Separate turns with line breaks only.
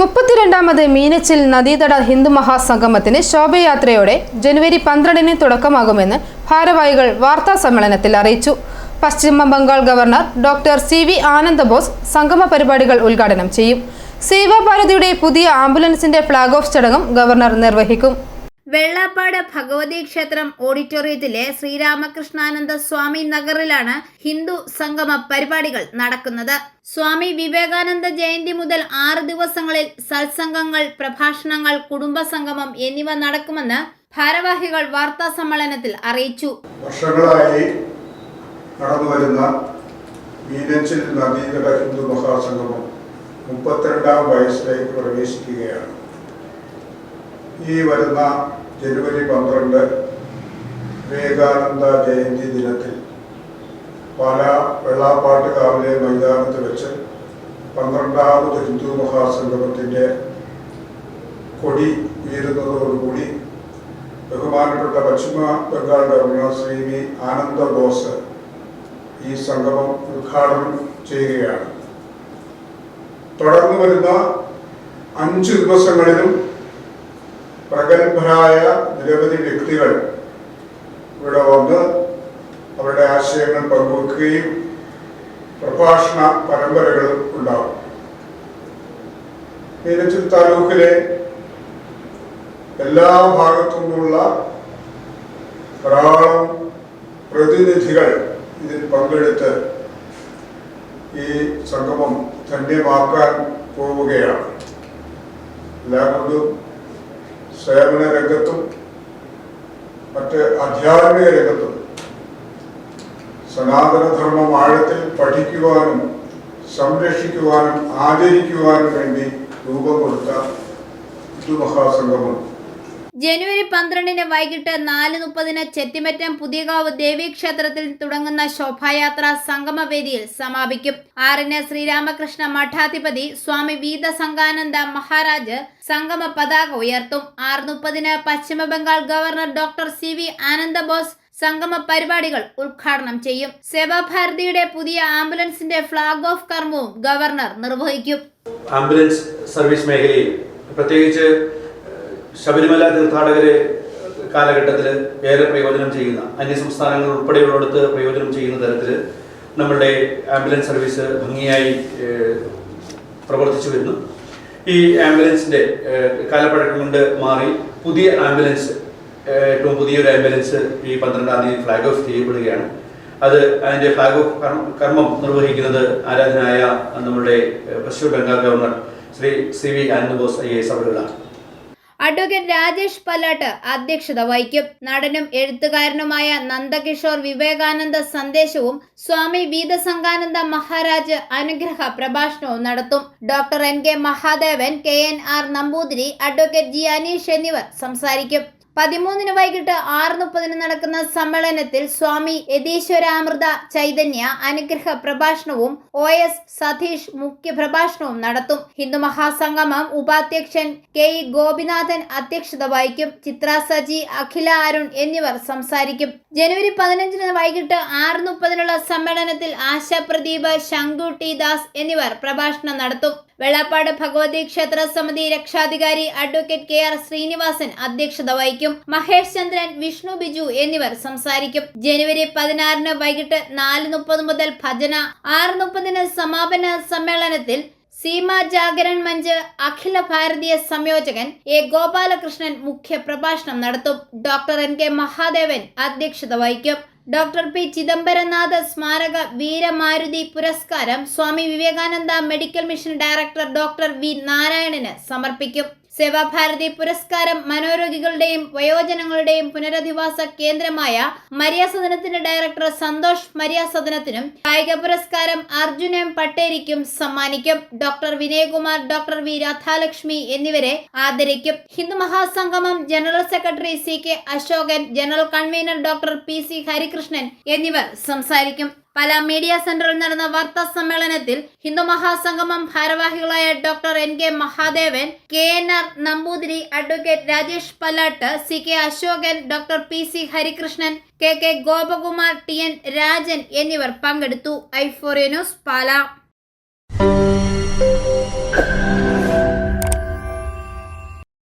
മുപ്പത്തിരണ്ടാമത് മീനച്ചിൽ നദീതട ഹിന്ദു മഹാസംഗമത്തിന് ശോഭയാത്രയോടെ ജനുവരി പന്ത്രണ്ടിന് തുടക്കമാകുമെന്ന് ഭാരവാഹികൾ വാർത്താ സമ്മേളനത്തിൽ അറിയിച്ചു. പശ്ചിമ Bengal governor doctor C V Anandabose സംഗമ പരിപാടികൾ ഉദ്ഘാടനം ചെയ്യും. സേവാഭാരതിയുടെ പുതിയ ആംബുലൻസിന്റെ ഫ്ളാഗ് ഓഫ് ചടങ്ങും ഗവർണർ നിർവഹിക്കും.
വെള്ളാപ്പാട് ഭഗവതി ക്ഷേത്രം ഓഡിറ്റോറിയത്തിലെ ശ്രീരാമകൃഷ്ണാനന്ദ സ്വാമി നഗറിലാണ് ഹിന്ദു സംഗമ പരിപാടികൾ നടക്കുന്നത്. സ്വാമി വിവേകാനന്ദ ജയന്തി മുതൽ ആറ് ദിവസങ്ങളിൽ സത്സംഗങ്ങൾ പ്രഭാഷണങ്ങൾ കുടുംബ സംഗമം എന്നിവ നടക്കുമെന്ന് ഭാരവാഹികൾ വാർത്താ സമ്മേളനത്തിൽ അറിയിച്ചു.
വർഷങ്ങളായി നടന്നു വരുന്ന മീനച്ചിൽ നദീതട ഹിന്ദു മഹാസംഗമം മുപ്പത്തിരണ്ടാം വയസ്സിലേക്ക് പ്രവേശിക്കുകയാണ്. ഈ വരുന്ന ജനുവരി പന്ത്രണ്ട് വിവേകാനന്ദ ജയന്തി ദിനത്തിൽ പല വെള്ളാപ്പാട്ട് കാവിലെ മൈതാനത്ത് വെച്ച് പന്ത്രണ്ടാമത് ഹിന്ദു മഹാസംഗമത്തിന്റെ കൊടി ഉയരുന്നതോടുകൂടി ബഹുമാനപ്പെട്ട പശ്ചിമ ബംഗാൾ ഗവർണർ ശ്രീ വി ആനന്ദ ബോസ് ഈ സംഗമം ഉദ്ഘാടനം ചെയ്യുകയാണ്. തുടർന്നു വരുന്ന അഞ്ച് ദിവസങ്ങളിലും പ്രഗത്ഭരായ നിരവധി വ്യക്തികൾ ഇവിടെ വന്ന് അവരുടെ ആശയങ്ങൾ പങ്കുവെക്കുകയും പ്രഭാഷണ പരമ്പരകളും ഉണ്ടാവും മീനച്ചിൽ താലൂക്കിലെ എല്ലാ ഭാഗത്തു നിന്നുള്ള ധാരാളം പ്രതിനിധികൾ ഇതിൽ പങ്കെടുത്ത് ഈ സംഗമം ധന്യമാക്കാൻ പോവുകയാണ്. എല്ലാം കൊണ്ടും സേവന രംഗത്തും മറ്റ് ആധ്യാത്മിക രംഗത്തും സനാതനധർമ്മം ആഴത്തിൽ പഠിക്കുവാനും സംരക്ഷിക്കുവാനും ആചരിക്കുവാനും വേണ്ടി രൂപം കൊടുത്ത ഹിന്ദു മഹാസംഗമം.
ജനുവരി പന്ത്രണ്ടിന് വൈകിട്ട് നാല് മുപ്പതിന് ചെത്തിമറ്റം പുതിയകാവ് ദേവീക്ഷേത്രത്തിൽ തുടങ്ങുന്ന ശോഭായാത്ര സംഗമവേദിയിൽ സമാപിക്കും. ആറിന് ശ്രീരാമകൃഷ്ണ മഠാധിപതി സ്വാമി വീതസംഗാനന്ദ മഹാരാജ് സംഗമ പതാക ഉയർത്തും. ആറ് മുപ്പതിന് Paschim Bangal governor doctor C V Anandabose സംഗമ പരിപാടികൾ ഉദ്ഘാടനം ചെയ്യും. സേവാഭാരതിയുടെ പുതിയ ആംബുലൻസിന്റെ ഫ്ളാഗ് ഓഫ് കർമ്മവും ഗവർണർ നിർവഹിക്കും.
ആംബുലൻസ് സർവീസ് മേഖലയിൽ പ്രത്യേകിച്ച് ശബരിമല തീർത്ഥാടകരെ കാലഘട്ടത്തിൽ ഏറെ പ്രയോജനം ചെയ്യുന്ന അന്യസംസ്ഥാനങ്ങൾ ഉൾപ്പെടെയുള്ളിടത്ത് പ്രയോജനം ചെയ്യുന്ന തരത്തിൽ നമ്മളുടെ ആംബുലൻസ് സർവീസ് ഭംഗിയായി പ്രവർത്തിച്ചു വരുന്നു. ഈ ആംബുലൻസിന്റെ ഏഹ്, കാലപ്പഴക്കം കൊണ്ട് മാറി പുതിയ ആംബുലൻസ് ഏറ്റവും പുതിയൊരു ആംബുലൻസ് ഈ പന്ത്രണ്ടാം തീയതി ഫ്ലാഗ് ഓഫ് ചെയ്യപ്പെടുകയാണ്. അത് അതിന്റെ ഫ്ലാഗ് ഓഫ് കർമ്മം നിർവഹിക്കുന്നത് ആരാധനായ നമ്മുടെ പശ്ചിമ Bengal governor Shri C V Anandabose I S അവരുകളാണ്.
Advocate Rajesh Pallatt അധ്യക്ഷത വഹിക്കും. നടനും എഴുത്തുകാരനുമായ നന്ദകിഷോർ വിവേകാനന്ദ സന്ദേശവും സ്വാമി വീതസംഗാനന്ദ മഹാരാജ് അനുഗ്രഹ പ്രഭാഷണവും നടത്തും. Doctor N K Mahadevan K N R Namboothiri advocate G Aneesh എന്നിവർ സംസാരിക്കും. പതിമൂന്നിന് വൈകിട്ട് ആറ് മുപ്പതിന് നടക്കുന്ന സമ്മേളനത്തിൽ സ്വാമി യതീശ്വരാമൃത ചൈതന്യ അനുഗ്രഹ പ്രഭാഷണവും ഒ എസ് സതീഷ് മുഖ്യ പ്രഭാഷണവും നടത്തും. ഹിന്ദു മഹാസംഗമം ഉപാധ്യക്ഷൻ കെ ഇ ഗോപിനാഥൻ അധ്യക്ഷത വഹിക്കും. ചിത്ര സജി അഖില അരുൺ എന്നിവർ സംസാരിക്കും. ജനുവരി പതിനഞ്ചിന് വൈകിട്ട് ആറ് മുപ്പതിനുള്ള സമ്മേളനത്തിൽ ആശ പ്രദീപ് ശങ്കു ടി ദാസ് എന്നിവർ പ്രഭാഷണം നടത്തും. വെള്ളാപ്പാട് ഭഗവതി ക്ഷേത്ര സമിതി രക്ഷാധികാരി അഡ്വക്കേറ്റ് കെ ആർ ശ്രീനിവാസൻ അധ്യക്ഷത വഹിക്കും. മഹേഷ് ചന്ദ്രൻ വിഷ്ണു ബിജു എന്നിവർ സംസാരിക്കും. ജനുവരി പതിനാറിന് വൈകിട്ട് നാല് മുപ്പത് മുതൽ ഭജന ആറ് മുപ്പതിന് സമാപന സമ്മേളനത്തിൽ Seema Jagaran Munch Akhila Bharatiya സംയോജകൻ A Gopalakrishnan മുഖ്യ പ്രഭാഷണം നടത്തും. ഡോക്ടർ എൻ കെ മഹാദേവൻ അധ്യക്ഷത വഹിക്കും. ഡോക്ടർ പി ചിദംബരനാഥ സ്മാരക വീരമാരുതി പുരസ്കാരം Swami Vivekananda medical mission director doctor V നാരായണന് സമർപ്പിക്കും. സേവാഭാരതി പുരസ്കാരം മനോരോഗികളുടെയും വയോജനങ്ങളുടെയും പുനരധിവാസ കേന്ദ്രമായ മര്യാസദനത്തിന്റെ ഡയറക്ടർ സന്തോഷ് മര്യാസദനത്തിനും കായിക പുരസ്കാരം അർജുൻ എം പട്ടേരിക്കും സമ്മാനിക്കും. Doctor Vinayakumar doctor V Radhalakshmi എന്നിവരെ ആദരിക്കും. Hindu Mahasangamam general secretary C K Ashokan general convener doctor P C Harikrishnan എന്നിവർ സംസാരിക്കും. പല മീഡിയ സെന്ററിൽ നടന്ന വാർത്താ സമ്മേളനത്തിൽ ഹിന്ദു മഹാസംഗമം ഭാരവാഹികളായ doctor N K Mahadevan K N R Namboothiri advocate Rajesh Pallatt C K Ashokan doctor P C Harikrishnan K K Gopakumar T N Rajan എന്നിവർ പങ്കെടുത്തു. ഐഫോറിയ ന്യൂസ് പാല.